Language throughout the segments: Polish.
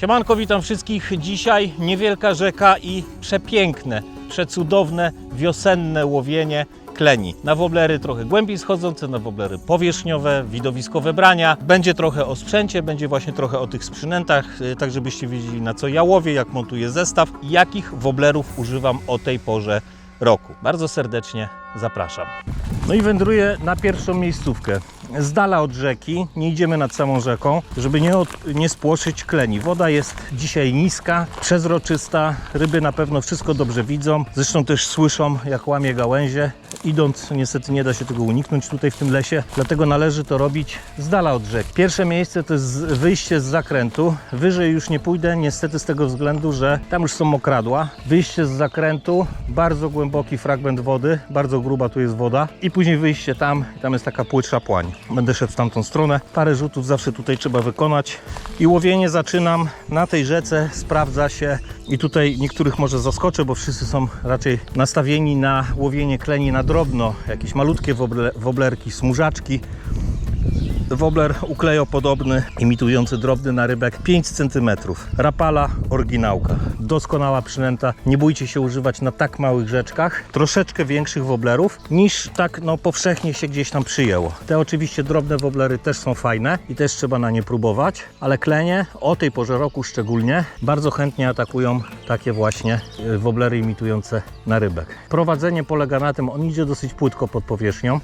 Siemanko, witam wszystkich. Dzisiaj niewielka rzeka i przepiękne, przecudowne, wiosenne łowienie kleni. Na woblery trochę głębiej schodzące, na woblery powierzchniowe, widowiskowe brania. Będzie trochę o sprzęcie, będzie właśnie trochę o tych sprzynętach, y, tak żebyście wiedzieli na co ja łowię, jak montuję zestaw jakich woblerów używam o tej porze roku. Bardzo serdecznie zapraszam. No i wędruję na pierwszą miejscówkę. Z dala od rzeki, nie idziemy nad samą rzeką, żeby nie, od, nie spłoszyć kleni. Woda jest dzisiaj niska, przezroczysta, ryby na pewno wszystko dobrze widzą, zresztą też słyszą jak łamie gałęzie. Idąc niestety nie da się tego uniknąć tutaj w tym lesie, dlatego należy to robić z dala od rzeki. Pierwsze miejsce to jest wyjście z zakrętu, wyżej już nie pójdę niestety z tego względu, że tam już są mokradła. Wyjście z zakrętu, bardzo głęboki fragment wody, bardzo gruba tu jest woda i później wyjście tam, tam jest taka płytsza płań. Będę szedł w tamtą stronę. Parę rzutów zawsze tutaj trzeba wykonać. I łowienie zaczynam na tej rzece, sprawdza się i tutaj niektórych może zaskoczę, bo wszyscy są raczej nastawieni na łowienie kleni na drobno. Jakieś malutkie woble, woblerki, smużaczki. Wobler uklejopodobny, imitujący drobny narybek 5 cm. Rapala oryginałka. Doskonała przynęta. Nie bójcie się używać na tak małych rzeczkach. Troszeczkę większych woblerów niż tak no, powszechnie się gdzieś tam przyjęło. Te oczywiście drobne woblery też są fajne i też trzeba na nie próbować, ale klenie o tej porze roku szczególnie bardzo chętnie atakują takie właśnie y, woblery imitujące narybek. Prowadzenie polega na tym, on idzie dosyć płytko pod powierzchnią.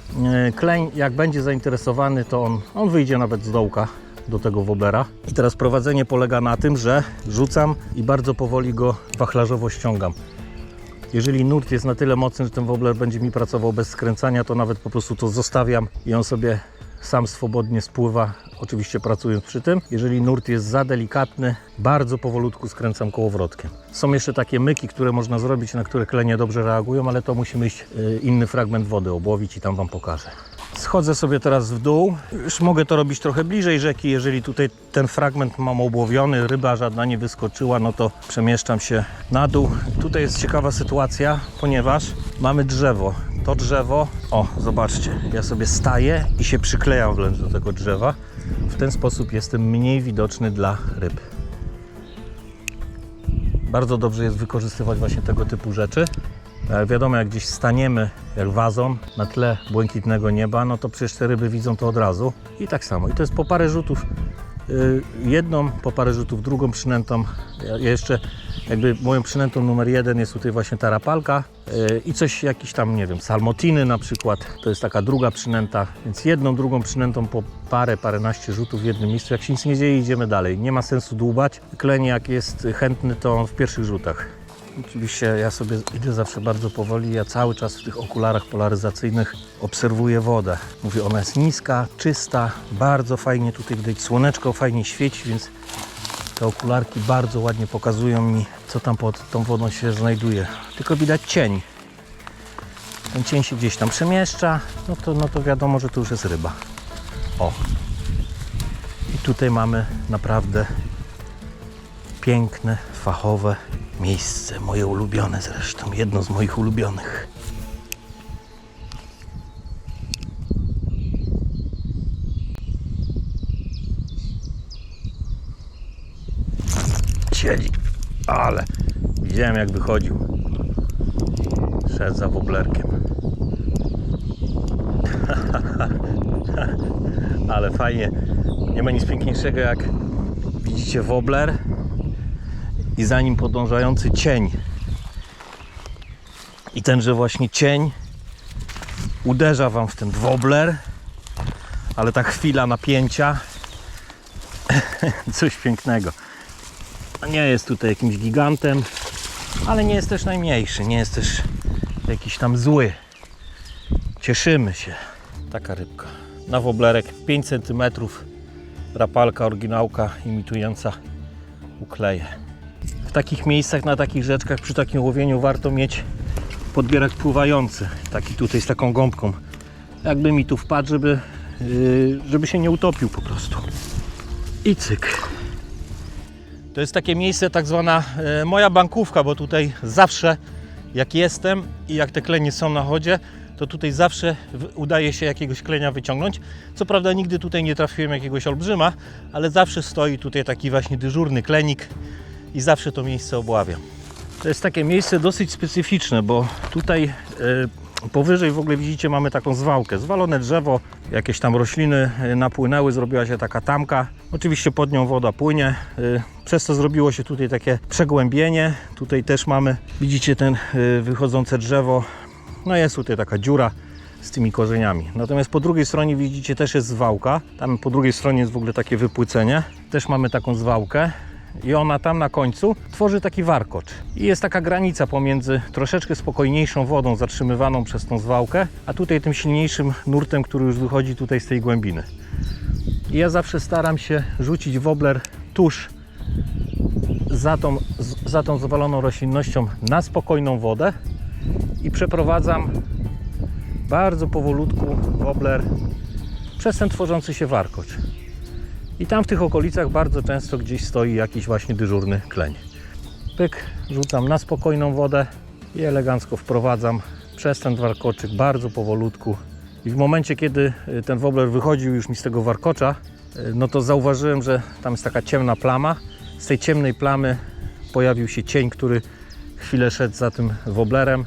Y, Kleń jak będzie zainteresowany, to on, on wyjdzie nawet z dołka do tego woblera. I teraz prowadzenie polega na tym, że rzucam i bardzo powoli go wachlarzowo ściągam. Jeżeli nurt jest na tyle mocny, że ten wobler będzie mi pracował bez skręcania, to nawet po prostu to zostawiam i on sobie sam swobodnie spływa, oczywiście pracując przy tym. Jeżeli nurt jest za delikatny, bardzo powolutku skręcam kołowrotkiem. Są jeszcze takie myki, które można zrobić, na które klenie dobrze reagują, ale to musimy iść inny fragment wody obłowić i tam Wam pokażę. Schodzę sobie teraz w dół. Już mogę to robić trochę bliżej rzeki. Jeżeli tutaj ten fragment mam obłowiony, ryba żadna nie wyskoczyła, no to przemieszczam się na dół. Tutaj jest ciekawa sytuacja, ponieważ mamy drzewo. To drzewo, o zobaczcie, ja sobie staję i się przyklejam wręcz do tego drzewa. W ten sposób jestem mniej widoczny dla ryb. Bardzo dobrze jest wykorzystywać właśnie tego typu rzeczy. Jak wiadomo, jak gdzieś staniemy jak wazon na tle błękitnego nieba, no to przecież te ryby widzą to od razu. I tak samo. I to jest po parę rzutów y, jedną, po parę rzutów drugą przynętą. Ja jeszcze jakby moją przynętą numer jeden jest tutaj właśnie ta rapalka y, i coś jakiś tam, nie wiem, salmotiny na przykład. To jest taka druga przynęta, więc jedną, drugą przynętą po parę, paręnaście rzutów w jednym miejscu. Jak się nic nie dzieje, idziemy dalej. Nie ma sensu dłubać. Kleń jak jest chętny, to w pierwszych rzutach. Oczywiście ja sobie idę zawsze bardzo powoli. Ja cały czas w tych okularach polaryzacyjnych obserwuję wodę. Mówię, ona jest niska, czysta, bardzo fajnie tutaj widać słoneczko, fajnie świeci, więc te okularki bardzo ładnie pokazują mi, co tam pod tą wodą się znajduje. Tylko widać cień. Ten cień się gdzieś tam przemieszcza, no to, no to wiadomo, że to już jest ryba. O. I tutaj mamy naprawdę piękne, fachowe miejsce, moje ulubione zresztą, jedno z moich ulubionych. Siedzi, ale widziałem jak wychodził. Szedł za woblerkiem. ale fajnie. Nie ma nic piękniejszego jak widzicie wobler i za nim podążający cień. I tenże właśnie cień uderza Wam w ten wobler, ale ta chwila napięcia, coś pięknego. Nie jest tutaj jakimś gigantem, ale nie jest też najmniejszy, nie jest też jakiś tam zły. Cieszymy się. Taka rybka. Na woblerek 5 cm, rapalka oryginałka imitująca ukleje takich miejscach, na takich rzeczkach, przy takim łowieniu warto mieć podbierak pływający. Taki tutaj z taką gąbką. Jakby mi tu wpadł, żeby, yy, żeby się nie utopił po prostu. I cyk. To jest takie miejsce, tak zwana e, moja bankówka, bo tutaj zawsze jak jestem i jak te klenie są na chodzie, to tutaj zawsze udaje się jakiegoś klenia wyciągnąć. Co prawda nigdy tutaj nie trafiłem jakiegoś olbrzyma, ale zawsze stoi tutaj taki właśnie dyżurny klenik i zawsze to miejsce obławiam. To jest takie miejsce dosyć specyficzne, bo tutaj e, powyżej w ogóle widzicie mamy taką zwałkę. Zwalone drzewo, jakieś tam rośliny e, napłynęły, zrobiła się taka tamka. Oczywiście pod nią woda płynie. e, Przez to zrobiło się tutaj takie przegłębienie. Tutaj też mamy, widzicie ten e, wychodzące drzewo. No jest tutaj taka dziura z tymi korzeniami. Natomiast po drugiej stronie widzicie też jest zwałka. Tam po drugiej stronie jest w ogóle takie wypłycenie. Też mamy taką zwałkę i ona tam na końcu tworzy taki warkocz. I jest taka granica pomiędzy troszeczkę spokojniejszą wodą zatrzymywaną przez tą zwałkę, a tutaj tym silniejszym nurtem, który już wychodzi tutaj z tej głębiny. I ja zawsze staram się rzucić wobler tuż za tą, za tą zawaloną roślinnością na spokojną wodę i przeprowadzam bardzo powolutku wobler przez ten tworzący się warkocz. I tam w tych okolicach bardzo często gdzieś stoi jakiś właśnie dyżurny kleń. Pyk, rzucam na spokojną wodę i elegancko wprowadzam przez ten warkoczyk bardzo powolutku. I w momencie, kiedy y, ten wobler wychodził już mi z tego warkocza, y, no to zauważyłem, że tam jest taka ciemna plama. Z tej ciemnej plamy pojawił się cień, który chwilę szedł za tym woblerem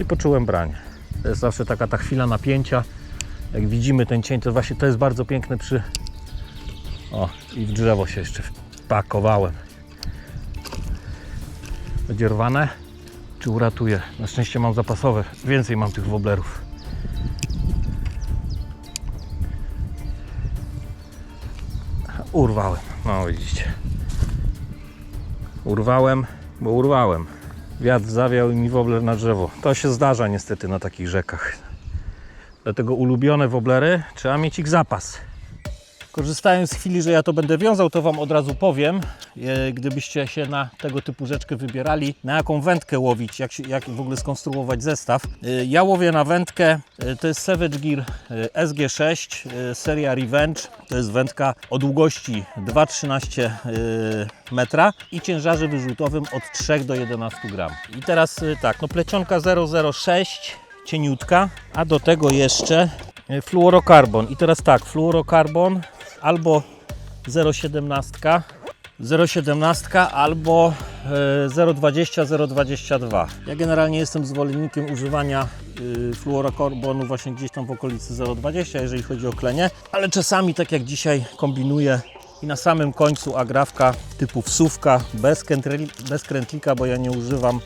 i poczułem branie. To jest zawsze taka ta chwila napięcia. Jak widzimy ten cień, to właśnie to jest bardzo piękne przy o, i w drzewo się jeszcze wpakowałem. Będzie rwane? Czy uratuje? Na szczęście mam zapasowe. Więcej mam tych woblerów. Urwałem. No widzicie. Urwałem, bo urwałem. Wiatr zawiał i mi wobler na drzewo. To się zdarza niestety na takich rzekach. Dlatego ulubione woblery trzeba mieć ich zapas. Korzystając z chwili, że ja to będę wiązał, to Wam od razu powiem, e, gdybyście się na tego typu rzeczkę wybierali, na jaką wędkę łowić, jak, się, jak w ogóle skonstruować zestaw. E, Ja łowię na wędkę, e, to jest Savage Gear e, SG6, e, seria Revenge. To jest wędka o długości 2,13 e, metra i ciężarze wyrzutowym od 3 do 11 gram. I teraz tak, no plecionka 006, cieniutka, a do tego jeszcze fluorokarbon. I teraz tak, fluorokarbon albo 0,17, 0,17 albo e, 0,20, 0,22. Ja generalnie jestem zwolennikiem używania y, fluorokarbonu właśnie gdzieś tam w okolicy 0,20, jeżeli chodzi o klenie, ale czasami tak jak dzisiaj kombinuję i na samym końcu agrafka typu wsówka bez, bez krętlika, bo ja nie używam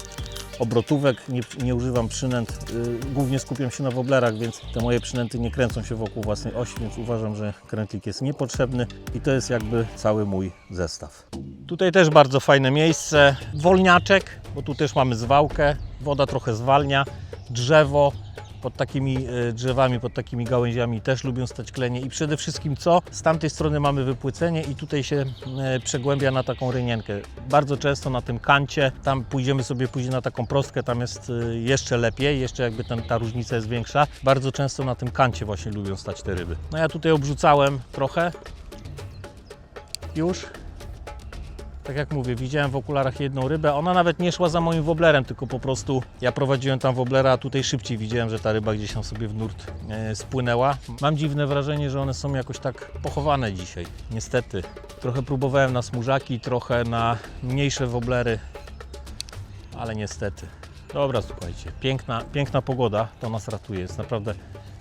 obrotówek, nie, nie używam przynęt, y, głównie skupiam się na woblerach, więc te moje przynęty nie kręcą się wokół własnej osi, więc uważam, że krętlik jest niepotrzebny i to jest jakby cały mój zestaw. Tutaj też bardzo fajne miejsce, wolniaczek, bo tu też mamy zwałkę, woda trochę zwalnia, drzewo, pod takimi e, drzewami, pod takimi gałęziami też lubią stać klenie i przede wszystkim co? Z tamtej strony mamy wypłycenie i tutaj się e, przegłębia na taką rynienkę. Bardzo często na tym kancie, tam pójdziemy sobie później na taką prostkę, tam jest e, jeszcze lepiej, jeszcze jakby ten, ta różnica jest większa. Bardzo często na tym kancie właśnie lubią stać te ryby. No ja tutaj obrzucałem trochę. Już. Tak jak mówię, widziałem w okularach jedną rybę. Ona nawet nie szła za moim woblerem, tylko po prostu ja prowadziłem tam woblera, a tutaj szybciej widziałem, że ta ryba gdzieś tam sobie w nurt e, spłynęła. Mam dziwne wrażenie, że one są jakoś tak pochowane dzisiaj. Niestety. Trochę próbowałem na smużaki, trochę na mniejsze woblery, ale niestety. Dobra, słuchajcie, piękna, piękna pogoda, to nas ratuje. Jest naprawdę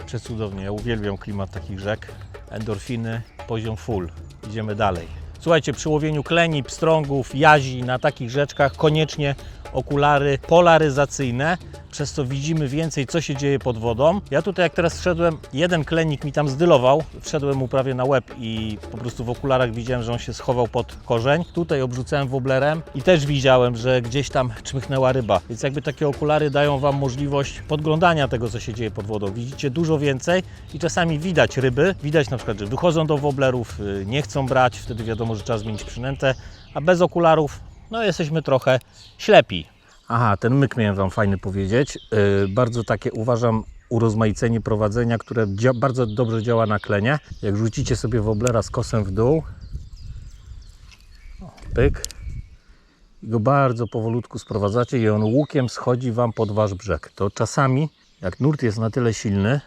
przecudownie. Ja uwielbiam klimat takich rzek. Endorfiny, poziom full. Idziemy dalej. Słuchajcie, przy łowieniu kleni, pstrągów, jazi na takich rzeczkach koniecznie okulary polaryzacyjne, przez co widzimy więcej, co się dzieje pod wodą. Ja tutaj, jak teraz wszedłem, jeden klenik mi tam zdylował, wszedłem mu prawie na łeb i po prostu w okularach widziałem, że on się schował pod korzeń. Tutaj obrzucałem woblerem i też widziałem, że gdzieś tam czmychnęła ryba. Więc jakby takie okulary dają Wam możliwość podglądania tego, co się dzieje pod wodą. Widzicie dużo więcej i czasami widać ryby. Widać na przykład, że wychodzą do woblerów, y, nie chcą brać, wtedy wiadomo, że trzeba zmienić przynętę, a bez okularów no jesteśmy trochę ślepi. Aha, ten myk miałem Wam fajny powiedzieć. Yy, bardzo takie uważam urozmaicenie prowadzenia, które bardzo dobrze działa na klenie. Jak rzucicie sobie woblera z kosem w dół, pyk, i go bardzo powolutku sprowadzacie i on łukiem schodzi Wam pod Wasz brzeg. To czasami Jak nurt jest na tyle silny,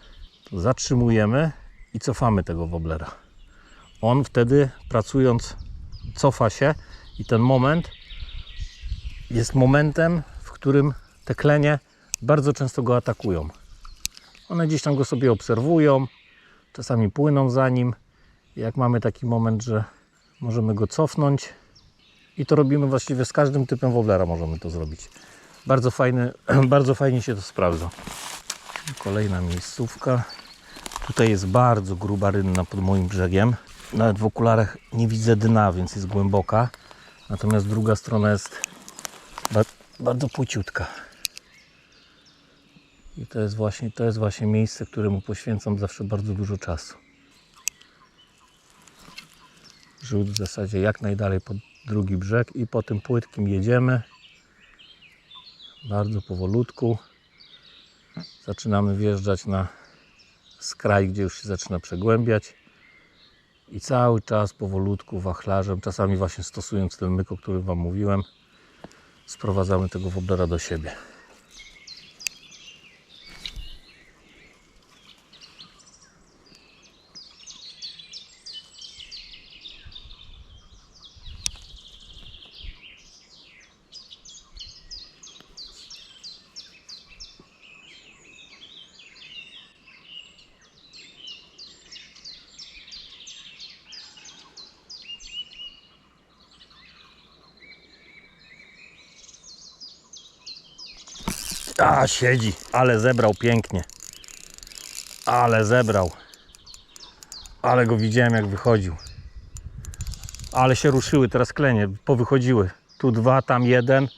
to zatrzymujemy i cofamy tego woblera. On wtedy pracując cofa się i ten moment jest momentem, w którym te klenie bardzo często go atakują. One gdzieś tam go sobie obserwują, czasami płyną za nim. Jak mamy taki moment, że możemy go cofnąć i to robimy właściwie z każdym typem woblera możemy to zrobić. Bardzo, fajny, bardzo fajnie się to sprawdza. Kolejna miejscówka. Tutaj jest bardzo gruba rynna pod moim brzegiem. Nawet w okularach nie widzę dna, więc jest głęboka. Natomiast druga strona jest bardzo płyciutka. I to jest właśnie, to jest właśnie miejsce, któremu poświęcam zawsze bardzo dużo czasu. Rzut w zasadzie jak najdalej pod drugi brzeg i po tym płytkim jedziemy. Bardzo powolutku. Zaczynamy wjeżdżać na skraj, gdzie już się zaczyna przegłębiać. I cały czas powolutku wachlarzem, czasami właśnie stosując ten myk, o którym Wam mówiłem, sprowadzamy tego woblera do siebie. A, siedzi, ale zebrał pięknie. Ale zebrał. Ale go widziałem jak wychodził. Ale się ruszyły teraz klenie, powychodziły. Tu dwa, tam jeden.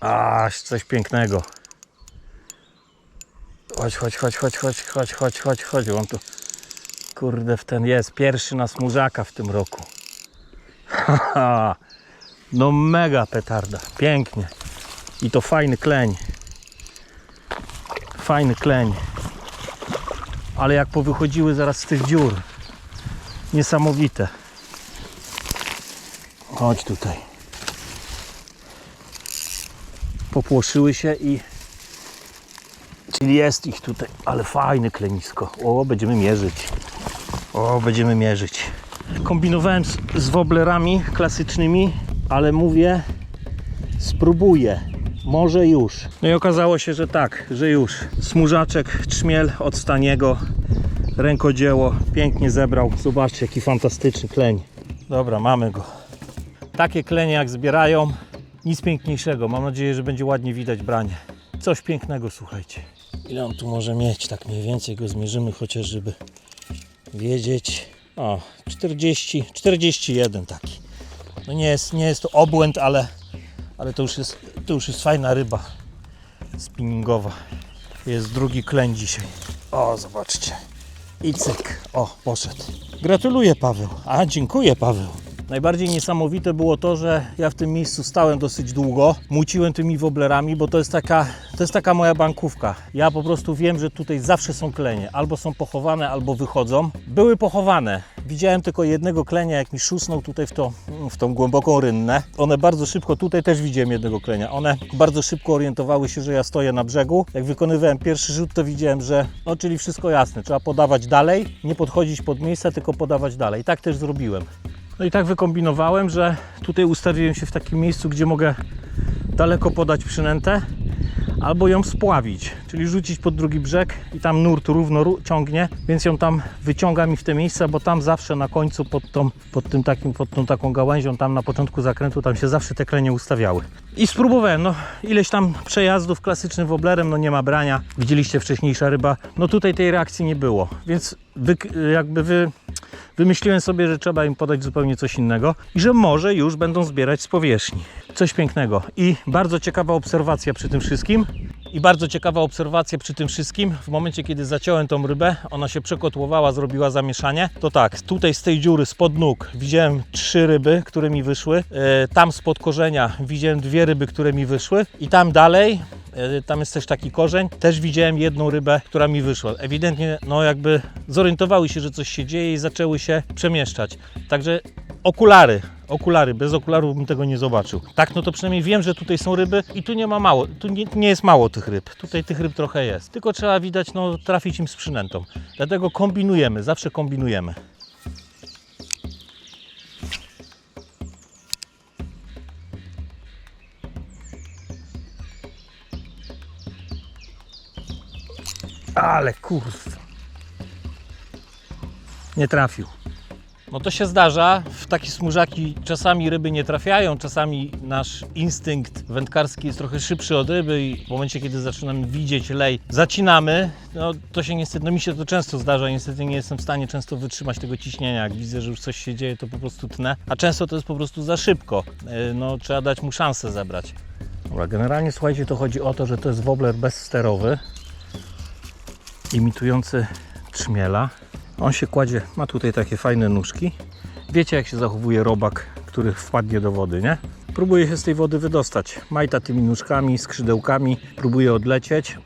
Aż coś pięknego. Chodź, chodź, chodź, chodź, chodź, chodź, chodź, chodź, chodź. On tu, kurde, w ten jest pierwszy na smużaka w tym roku. No mega petarda, pięknie. I to fajny kleń. Fajny kleń. Ale jak powychodziły zaraz z tych dziur. Niesamowite. Chodź tutaj. Popłoszyły się i czyli jest ich tutaj, ale fajne klenisko. O, będziemy mierzyć. O, będziemy mierzyć. Kombinowałem z, z woblerami klasycznymi, ale mówię, spróbuję. Może już. No i okazało się, że tak, że już. Smurzaczek, trzmiel od Staniego, rękodzieło, pięknie zebrał. Zobaczcie, jaki fantastyczny kleń. Dobra, mamy go. Takie klenie jak zbierają, nic piękniejszego. Mam nadzieję, że będzie ładnie widać branie. Coś pięknego, słuchajcie. Ile on tu może mieć? Tak mniej więcej go zmierzymy, chociaż żeby wiedzieć. O, 40, 41 taki. No nie jest, nie jest to obłęd, ale, ale to, już jest, to już jest fajna ryba spinningowa. Jest drugi kleń dzisiaj. O, zobaczcie. I cyk. O, poszedł. Gratuluję Paweł. A, dziękuję Paweł. Najbardziej niesamowite było to, że ja w tym miejscu stałem dosyć długo, muciłem tymi woblerami, bo to jest taka, to jest taka moja bankówka. Ja po prostu wiem, że tutaj zawsze są klenie. Albo są pochowane, albo wychodzą. Były pochowane. Widziałem tylko jednego klenia, jak mi szusnął tutaj w, to, w tą głęboką rynnę. One bardzo szybko, tutaj też widziałem jednego klenia. One bardzo szybko orientowały się, że ja stoję na brzegu. Jak wykonywałem pierwszy rzut, to widziałem, że no czyli wszystko jasne. Trzeba podawać dalej, nie podchodzić pod miejsce, tylko podawać dalej. Tak też zrobiłem. No i tak wykombinowałem, że tutaj ustawiłem się w takim miejscu, gdzie mogę daleko podać przynętę albo ją spławić, czyli rzucić pod drugi brzeg i tam nurt równo ciągnie, więc ją tam wyciągam i w te miejsca, bo tam zawsze na końcu pod, tą, pod, tym takim, pod tą taką gałęzią, tam na początku zakrętu, tam się zawsze te klenie ustawiały. I spróbowałem, no ileś tam przejazdów klasycznym woblerem, no nie ma brania, widzieliście wcześniejsza ryba, no tutaj tej reakcji nie było, więc wy, jakby wy wymyśliłem sobie, że trzeba im podać zupełnie coś innego i że może już będą zbierać z powierzchni. Coś pięknego. I bardzo ciekawa obserwacja przy tym wszystkim. I bardzo ciekawa obserwacja przy tym wszystkim. W momencie, kiedy zaciąłem tą rybę, ona się przekotłowała, zrobiła zamieszanie. To tak, tutaj z tej dziury, spod nóg, widziałem trzy ryby, które mi wyszły. E, Tam spod korzenia widziałem dwie ryby, które mi wyszły. I tam dalej, e, tam jest też taki korzeń, też widziałem jedną rybę, która mi wyszła. Ewidentnie, no jakby zorientowały się, że coś się dzieje i zaczęły się przemieszczać. Także Okulary, okulary, bez okularów bym tego nie zobaczył. Tak, no to przynajmniej wiem, że tutaj są ryby i tu nie ma mało, tu nie, nie jest mało tych ryb. Tutaj tych ryb trochę jest. Tylko trzeba widać, no trafić im z przynętą. Dlatego kombinujemy, zawsze kombinujemy. Ale kurwa. Nie trafił. No to się zdarza. W takie smużaki czasami ryby nie trafiają, czasami nasz instynkt wędkarski jest trochę szybszy od ryby i w momencie, kiedy zaczynamy widzieć lej, zacinamy. No to się niestety, no mi się to często zdarza, niestety nie jestem w stanie często wytrzymać tego ciśnienia. Jak widzę, że już coś się dzieje, to po prostu tnę, a często to jest po prostu za szybko. Yy, No trzeba dać mu szansę zebrać. Dobra, generalnie słuchajcie, to chodzi o to, że to jest wobbler bezsterowy, imitujący trzmiela. On się kładzie, ma tutaj takie fajne nóżki. Wiecie jak się zachowuje robak, który wpadnie do wody, nie? Próbuje się z tej wody wydostać. Majta tymi nóżkami, skrzydełkami, próbuje odlecieć.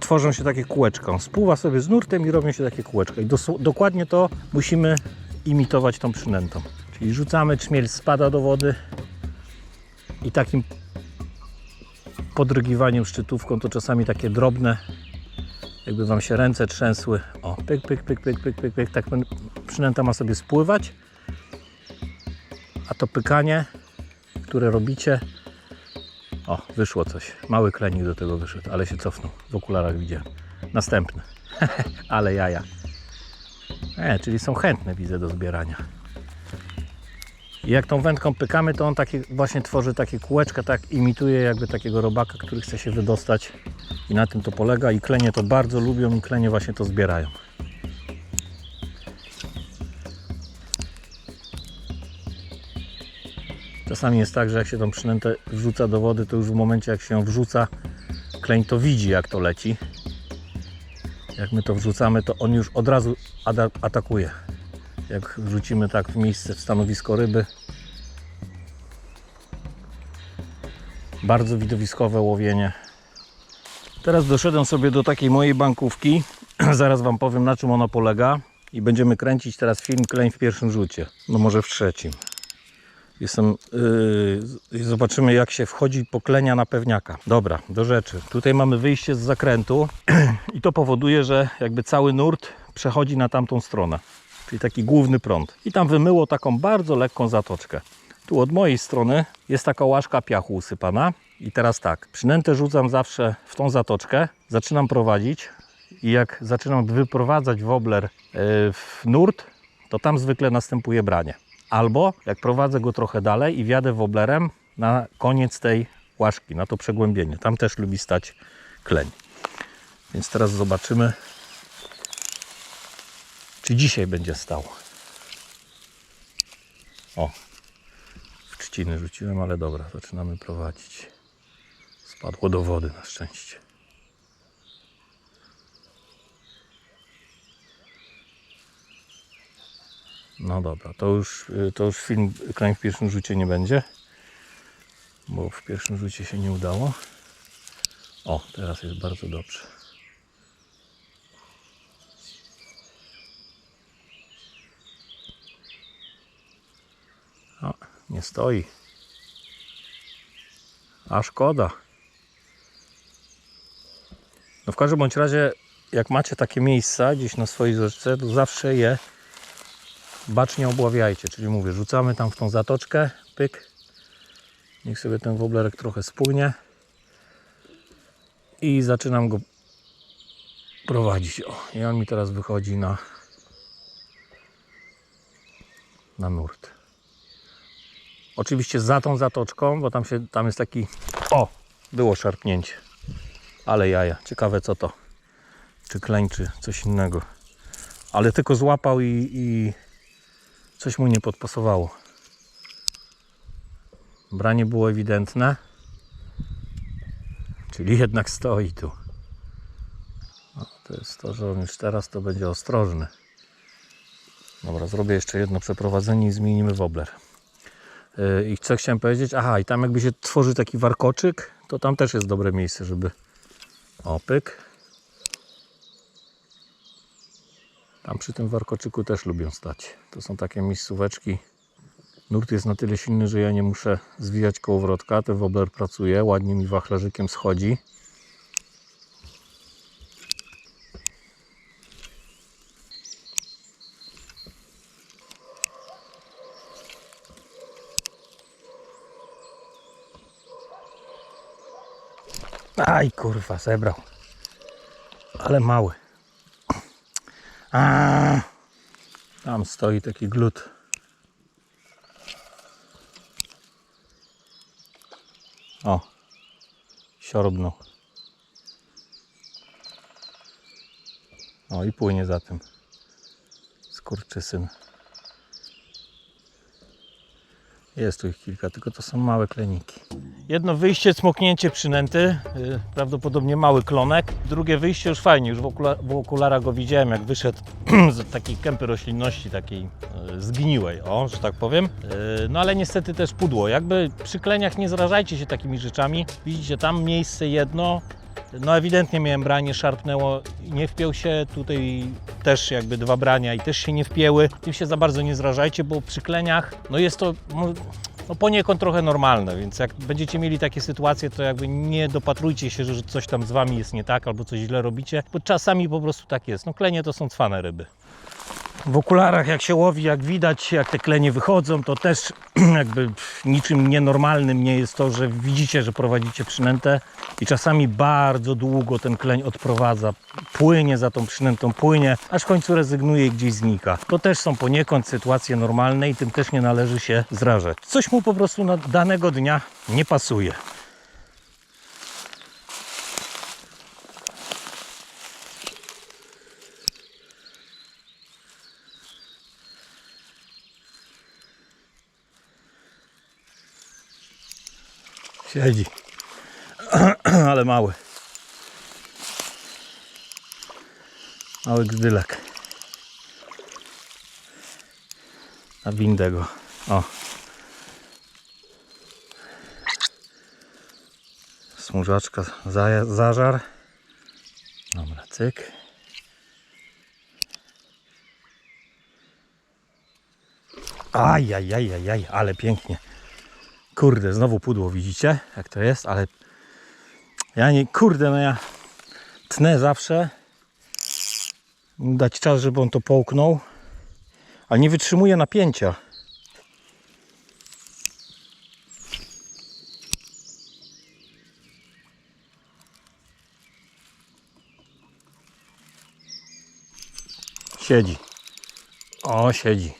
Tworzą się takie kółeczka. Spływa sobie z nurtem i robią się takie kółeczka. I dokładnie to musimy imitować tą przynętą. Czyli rzucamy, trzmiel spada do wody i takim podrygiwaniem szczytówką to czasami takie drobne jakby Wam się ręce trzęsły. O, pyk, pyk, pyk, pyk, pyk, pyk, pyk. Tak przynęta ma sobie spływać. A to pykanie, które robicie. O, wyszło coś. Mały klenik do tego wyszedł, ale się cofnął. W okularach widziałem. Następny. ale jaja. E, czyli są chętne, widzę, do zbierania. I jak tą wędką pykamy, to on takie, właśnie tworzy takie kółeczka, tak imituje jakby takiego robaka, który chce się wydostać i na tym to polega i klenie to bardzo lubią i klenie właśnie to zbierają. Czasami jest tak, że jak się tą przynętę wrzuca do wody, to już w momencie jak się ją wrzuca, kleń to widzi jak to leci. Jak my to wrzucamy, to on już od razu atakuje. Jak wrzucimy tak w miejsce, w stanowisko ryby, bardzo widowiskowe łowienie. Teraz doszedłem sobie do takiej mojej bankówki. Zaraz Wam powiem na czym ona polega. I będziemy kręcić teraz film Kleń w pierwszym rzucie. No może w trzecim. Jestem, yy, zobaczymy jak się wchodzi po klenia na pewniaka. Dobra, do rzeczy. Tutaj mamy wyjście z zakrętu i to powoduje, że jakby cały nurt przechodzi na tamtą stronę. Czyli taki główny prąd. I tam wymyło taką bardzo lekką zatoczkę. Tu od mojej strony jest taka łaszka piachu usypana. I teraz tak, przynętę rzucam zawsze w tą zatoczkę, zaczynam prowadzić i jak zaczynam wyprowadzać wobler e, w nurt, to tam zwykle następuje branie. Albo jak prowadzę go trochę dalej i wjadę woblerem na koniec tej łaszki, na to przegłębienie. Tam też lubi stać kleń. Więc teraz zobaczymy, czy dzisiaj będzie stał. O, trzciny rzuciłem, ale dobra, zaczynamy prowadzić. Spadło do wody na szczęście. No dobra, to już, to już film Krań w pierwszym rzucie nie będzie, bo w pierwszym rzucie się nie udało. O, teraz jest bardzo dobrze. O, nie stoi. A szkoda. No w każdym bądź razie, jak macie takie miejsca gdzieś na swojej rzeczce, to zawsze je bacznie obławiajcie. Czyli mówię, rzucamy tam w tą zatoczkę, pyk. Niech sobie ten woblerek trochę spłynie. I zaczynam go prowadzić. O, i on mi teraz wychodzi na, na nurt. Oczywiście za tą zatoczką, bo tam, się, tam jest taki. O, było szarpnięcie. Ale jaja. Ciekawe co to. Czy kleń, czy coś innego. Ale tylko złapał i, i coś mu nie podpasowało. Branie było ewidentne. Czyli jednak stoi tu. To jest to, że on już teraz to będzie ostrożny. Dobra, zrobię jeszcze jedno przeprowadzenie i zmienimy wobler. Yy, I co chciałem powiedzieć? Aha, i tam jakby się tworzy taki warkoczyk, to tam też jest dobre miejsce, żeby opyk. Tam przy tym warkoczyku też lubią stać. To są takie miejscóweczki Nurt jest na tyle silny, że ja nie muszę zwijać kołowrotka. Ten wobler pracuje, ładnie mi wachlarzykiem schodzi. Aj kurwa, zebrał. Ale mały. A, tam stoi taki glut. O, siorbnął. O i płynie za tym. Skurczysyn. Jest tu ich kilka, tylko to są małe kleniki. Jedno wyjście, cmoknięcie przynęty, yy, prawdopodobnie mały klonek. Drugie wyjście już fajnie, już w, okula w okularach go widziałem, jak wyszedł z takiej kępy roślinności, takiej yy, zgniłej, o, że tak powiem. Yy, no ale niestety też pudło. Jakby przy kleniach nie zrażajcie się takimi rzeczami. Widzicie, tam miejsce jedno, no ewidentnie miałem branie, szarpnęło, nie wpiął się, tutaj też jakby dwa brania i też się nie wpięły. Tym się za bardzo nie zrażajcie, bo przy kleniach no jest to no, no poniekąd trochę normalne, więc jak będziecie mieli takie sytuacje, to jakby nie dopatrujcie się, że coś tam z Wami jest nie tak albo coś źle robicie, bo czasami po prostu tak jest. No klenie to są cwane ryby. W okularach jak się łowi, jak widać, jak te klenie wychodzą, to też jakby niczym nienormalnym nie jest to, że widzicie, że prowadzicie przynętę i czasami bardzo długo ten kleń odprowadza, płynie za tą przynętą, płynie, aż w końcu rezygnuje i gdzieś znika. To też są poniekąd sytuacje normalne i tym też nie należy się zrażać. Coś mu po prostu na danego dnia nie pasuje. Siedzi. Ale mały. Mały gzdylek. Na windę go. O. Smużaczka za, zażar. Dobra, cyk. Aj, aj, aj, aj, aj, ale pięknie. Kurde, znowu pudło, widzicie jak to jest, ale ja nie, kurde, no ja tnę zawsze. Dać czas, żeby on to połknął, ale nie wytrzymuje napięcia. Siedzi. O, siedzi.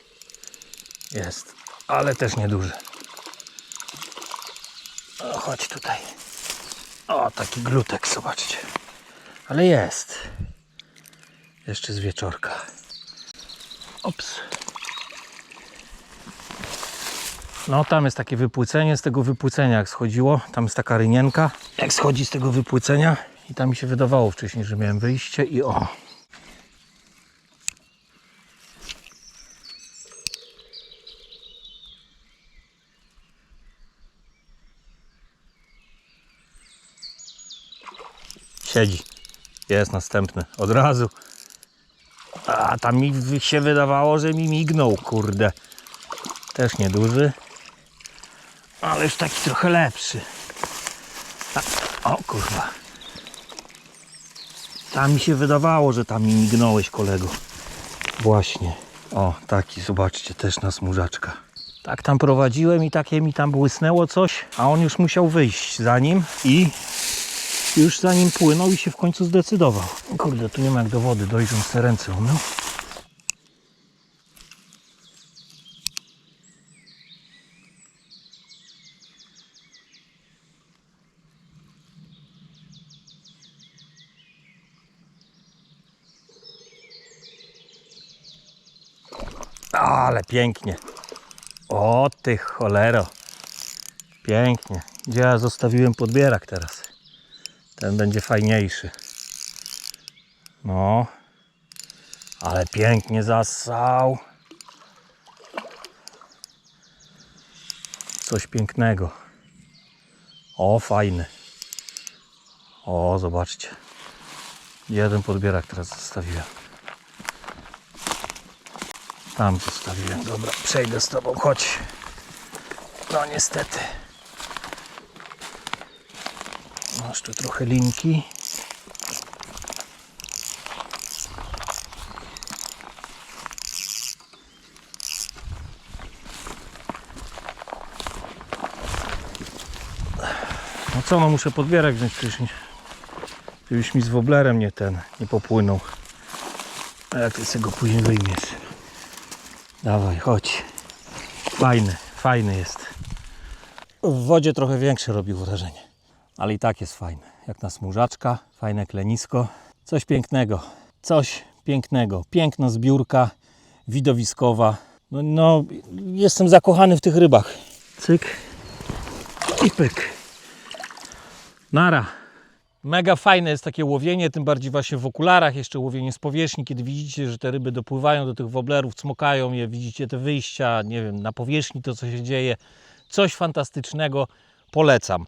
Jest, ale też nieduży. Chodź tutaj. O, taki glutek, zobaczcie. Ale jest. Jeszcze z wieczorka. Ops. No, tam jest takie wypłycenie. Z tego wypłycenia, jak schodziło, tam jest taka rynienka. Jak schodzi z tego wypłycenia, i tam mi się wydawało wcześniej, że miałem wyjście, i o. Siedzi. Jest następny. Od razu. A tam mi się wydawało, że mi mignął, kurde. Też nieduży. Ale już taki trochę lepszy. A, o kurwa. Tam mi się wydawało, że tam mi mignąłeś, kolego. Właśnie. O, taki, zobaczcie, też na smurzaczka. Tak tam prowadziłem i takie mi tam błysnęło coś, a on już musiał wyjść za nim i już za nim płynął i się w końcu zdecydował. Kurde, tu nie ma jak do wody dojść, on te ręce umył. Ale pięknie. O ty cholero. Pięknie. Gdzie ja zostawiłem podbierak teraz? Ten będzie fajniejszy. No. Ale pięknie zasał. Coś pięknego. O, fajny. O, zobaczcie. Jeden podbierak teraz zostawiłem. Tam zostawiłem. Dobra, przejdę z tobą. Chodź. No niestety. Masz tu trochę linki. No co, no muszę podbierać wziąć przecież żebyś mi z woblerem nie ten, nie popłynął. A jak ty sobie go później wyjmiesz? Dawaj, chodź. Fajny, fajny jest. W wodzie trochę większe robił wrażenie, ale i tak jest fajny. Jak na smurzaczka, fajne klenisko. Coś pięknego, coś pięknego. Piękna zbiórka widowiskowa. No, no jestem zakochany w tych rybach. Cyk i pyk. Nara. Mega fajne jest takie łowienie, tym bardziej właśnie w okularach, jeszcze łowienie z powierzchni, kiedy widzicie, że te ryby dopływają do tych woblerów, cmokają je, widzicie te wyjścia, nie wiem, na powierzchni to, co się dzieje. Coś fantastycznego, polecam.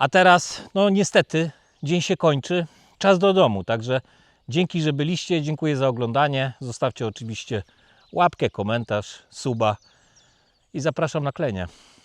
A teraz, no niestety, dzień się kończy, czas do domu, także dzięki, że byliście, dziękuję za oglądanie. Zostawcie oczywiście łapkę, komentarz, suba i zapraszam na klenie.